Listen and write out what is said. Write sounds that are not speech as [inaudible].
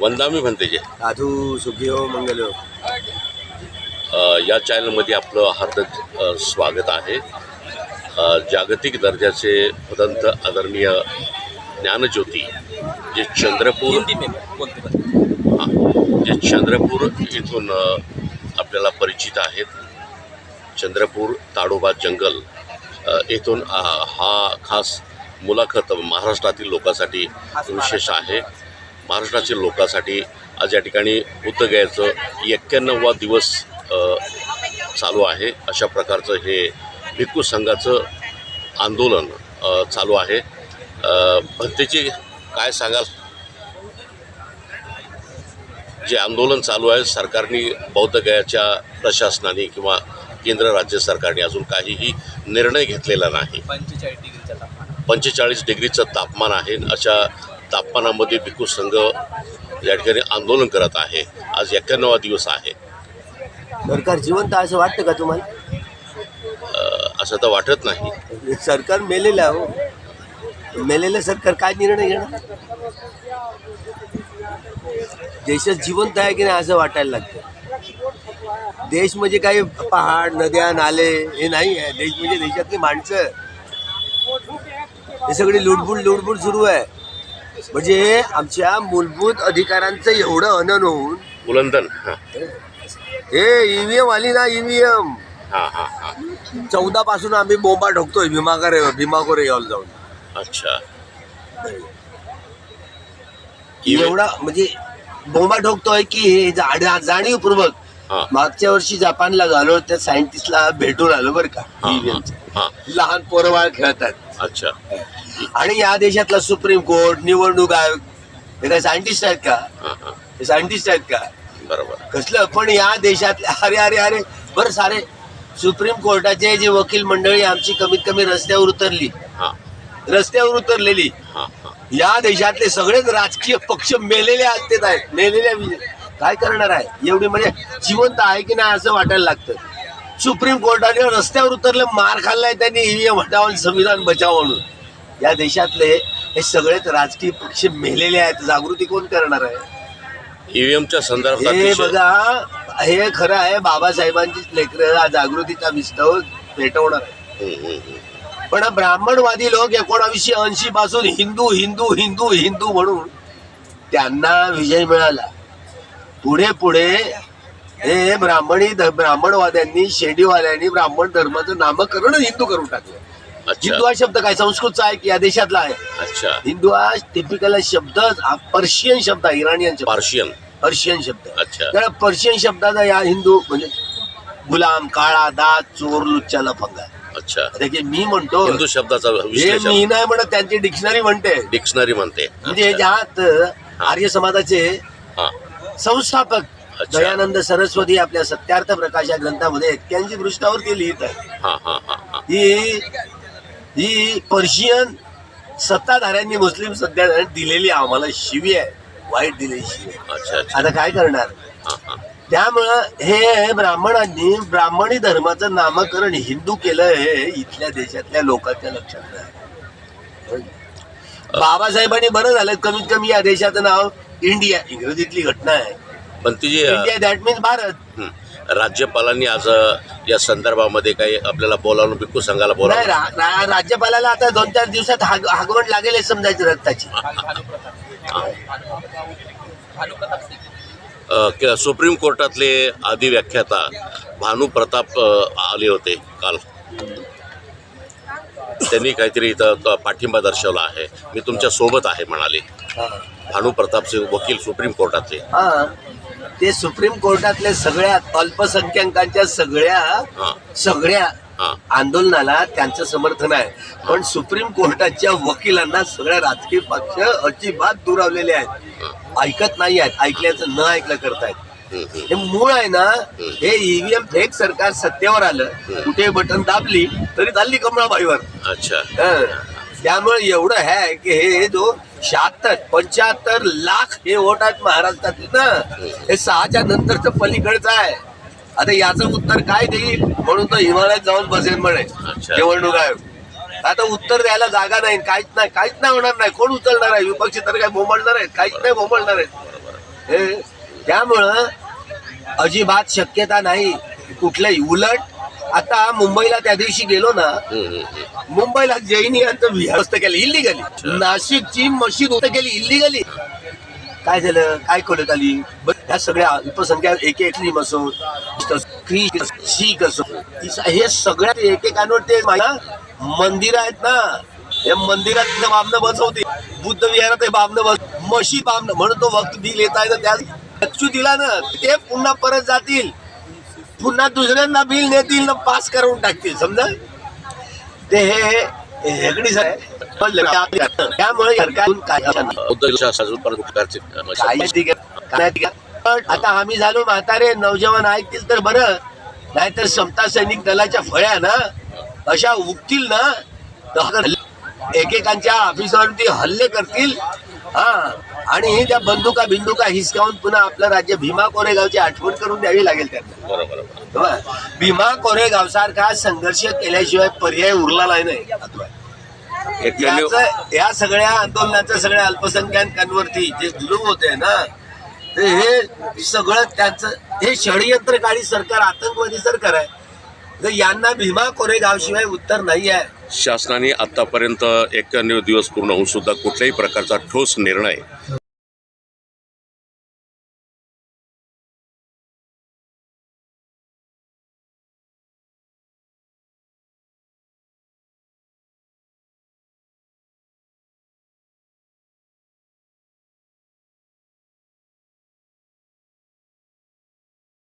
वंदामी म्हणतेजे साधू सुखी हो मंगल हो. या चॅनलमध्ये आपलं हार्दिक स्वागत आहे. जागतिक दर्जाचे उदंत आदरणीय ज्ञानज्योती जे चंद्रपूर हां जे चंद्रपूर इथून आपल्याला परिचित आहेत. चंद्रपूर ताडोबा जंगल अ, हा खास मुलाखत महाराष्ट्रातील लोकांसाठी विशेष आहे. महाराष्ट्रातील लोकांसाठी आज या ठिकाणी बुद्धगयाचं एक्क्याण्णववा दिवस चालू आहे. अशा प्रकारचं हे भिक्खू संघाचं आंदोलन चालू आहे. अ, भंतेची काय सांगाल? जे आंदोलन चालू आहे सरकारने बौद्धगयाच्या प्रशासनाने किंवा केंद्र राज्य सरकारने अजून काहीही निर्णय घेतलेला नाही. पंचेचाळीस डिग्रीचं तापमान आहे. अशा तापमानामध्ये भिक्खू संघ या ठिकाणी आंदोलन करत आहे. आज एक्क्याण्णवा दिवस आहे. सरकार जिवंत आहे असं वाटतं का तुम्हाला? असं तर वाटत नाही. सरकार मेलेलं आहे हो. मेलेलं सरकार काय निर्णय घेणार? देशात जिवंत आहे की नाही असं वाटायला लागतं. देश म्हणजे काही पहाड नद्या नाले हे नाही आहे. देश म्हणजे देशातली माणसं. हे सगळी लुडबुड लुडबुड सुरू आहे. म्हणजे आमच्या मूलभूत अधिकारांचं एवढं अनन होऊन. उल्लंघन हां. हे ईव्हीएम आली ना ईव्हीएम. हां हां हां. चौदा पासून आम्ही बोंबा ठोकतोय भीमाकर भीमाकोरे यावल जाऊन. अच्छा. एवढा म्हणजे बोंबा ठोकतोय की हे जा- जाणीवपूर्वक हां. मागच्या वर्षी जपानला झालो त्या सायंटिस्टला भेटून आलो बरं का हां हां. हां लहान पोरबाळ खेळतात. अच्छा. आणि या देशातला सुप्रीम कोर्ट निवडणूक आयोग हे काय सायंटिस्ट आहेत का? हां हां. हे सायंटिस्ट आहेत का? बरोबर. कसलं? पण या देशातल्या अरे अरे अरे बरं सारे सुप्रीम कोर्टाचे जे वकील मंडळी आमची कमीत कमी रस्त्यावर उतरली. हां. रस्त्यावर उतरलेली. हां हां. या देशातले सगळेच राजकीय पक्ष मेलेले आहेत मेलेल्या वि- काय करणार आहे? एवढी म्हणजे जिवंत आहे की नाही असं वाटायला लागतं. सुप्रीम कोर्टाने रस्त्यावर उतरले मार खाल्लाय त्यांनी ईव्हीएम हटावून संविधान बचाव म्हणून. या देशातले हे सगळेच राजकीय पक्ष मेलेले आहेत. जागृती कोण करणार आहे? ईव्हीएमच्या संदर्भात हे बघा हे खरं आहे बाबासाहेबांचीच लेकर जागृतीचा विस्तव पेटवणार आहे. पण ब्राह्मणवादी लोक एकोणावीसशे ऐंशी पासून हिंदू हिंदू हिंदू हिंदू म्हणून त्यांना विजय मिळाला. पुढे पुढे हे ब्राह्मणी ब्राह्मणवाद्यांनी शेंडीवाल्यांनी ब्राह्मण धर्माचं नामकरण हिंदू करून टाकलं. हिंदू हा शब्द काय संस्कृतचा आहे की या देशातला आहे? अच्छा. हिंदू हा टिपिकल शब्द हा पर्शियन शब्द आहे इराणियन शब्द. पार्शियन. पर्शियन शब्द. अच्छा. त्या पर्शियन शब्दाचा या हिंदू म्हणजे गुलाम काळा दात चोर लुच्चा लफंगा. अच्छा. की मी म्हणतो हिंदू शब्दाचा हे विश्लेषण मी नाही म्हणत त्यांची डिक्शनरी म्हणते. डिक्शनरी म्हणते. म्हणजे. ज्यात आर्य समाजाचे संस्थापक. दयानंद सरस्वती आपल्या सत्यार्थ प्रकाश या ग्रंथामध्ये एक्क्याऐंशी पृष्ठावरती लिहित आहे हा हा पर्शियन सत्ताधाऱ्यांनी मुस्लिम सत्ताधाऱ्यांनी दिलेली आम्हाला शिवी आहे. वाईट दिलेली शिवी आता काय करणार? त्यामुळं हे ब्राह्मणांनी ब्राह्मणी धर्माचं नामकरण हिंदू केलं हे इथल्या देशातल्या लोकांच्या लक्षात नाही. बाबासाहेबांनी बरं झालं. कमीत कमी या देशाचं नाव इंडिया इंग्रजीतली घटना आहे. पण ती जी, uh, India that means Bharat. राज्यपालांनी आज या संदर्भामध्ये काही आपल्याला बोलावून भिक्खू संघाला नाही बोलावलं रा- रा- राज्यपालाला आता दोन चार दिवसात हाग हागवण लागेल हे समजायचं रक्ताची. [laughs] अ, क- सुप्रीम कोर्टातले आधी व्याख्याता भानू प्रताप अ, आले होते काल. त्यांनी काहीतरी इथं क- पाठिंबा दर्शवला आहे. मी तुमच्यासोबत आहे म्हणाले. भानू प्रताप सिंग वकील सुप्रीम कोर्टातले. हा ते सुप्रीम कोर्टातले सगळ्या अल्पसंख्याकांच्या सगळ्या हां. सगळ्या हां. आंदोलनाला त्यांचं समर्थन आहे. पण सुप्रीम कोर्टाच्या वकिलांना सगळ्या राजकीय पक्ष अजिबात दुरावलेले आहेत. ऐकत नाही आहेत ऐकल्याचं न ऐकलं करतायत. हं, मूळ आहे ना हे ईव्हीएम फेक सरकार सत्तेवर आलं कुठे बटन दाबली तरी चालली कमळाबाईवर. अच्छा. हं. त्यामुळे एवढं आहे की हे जो शहात्तर पंच्याहत्तर लाख हे वोट आहेत महाराष्ट्रातले ना हे सहाच्या नंतरचं पलीकडचं आहे. आता याचं उत्तर काय देईल? म्हणून तो हिमालयात जाऊन बसेल म्हणे. निवडणूक आयोग. आता उत्तर द्यायला जागा नाही काहीच नाही काहीच नाही होणार नाही. कोण उचलणार आहे? विपक्षी तर काय बोंबलणार आहेत? काहीच नाही बोंबलणार आहेत. हे, त्यामुळं अजिबात शक्यता नाही. कुठल्याही उलट आता मुंबईला त्या दिवशी गेलो ना. मुंबईला जैनियांचं विहार होतं केलं इल्लिगली नाशिकची मशीद होतं केली इल्लिगली काय झालं काय कळत आली ह्या सगळ्या अल्पसंख्याक एक एक असो शीख असो हे सगळ्या एकेकांवर ते मंदिर आहेत ना या मंदिरात तिथं बामणं बसवते बुद्ध विहारात हे बामणं बस मशीद बामणं म्हणून तो वक्त बिल येत आहे ना त्या दिला ना ते पुन्हा परत जातील पुन्हा दुसऱ्यांना बिल नेतील ना पास करून टाकतील समजा? ते हे हेगडीच आहे. त्यामुळे आता आम्ही झालो म्हातारे नौजवान ऐकतील तर बरं. नाहीतर समता सैनिक दलाच्या फळ्या ना अशा उगतील ना. तर एकेकांच्या ऑफिसवरती हल्ले करतील. हा. आणि त्या बंदुका बिंदुका हिसकावून पुन्हा आपलं राज्य भीमा कोरेगावची आठवण करून द्यावी लागेल त्यांना. बरोबर भीमा कोरेगाव सारखा संघर्ष केल्याशिवाय पर्याय उरला नाही या सगळ्या आंदोलनाच्या सगळ्या अल्पसंख्याकांवरती जे जुलूम होते ना ते हे सगळं त्यांचं हे षडयंत्रकारी सरकार आतंकवादी सरकार आहे. तर यांना भीमा कोरेगाव शिवाय उत्तर नाही आहे. शासनाने आतापर्यंत एक्क्याण्णव दिवस पूर्ण होऊन सुद्धा कुठल्याही प्रकारचा ठोस निर्णय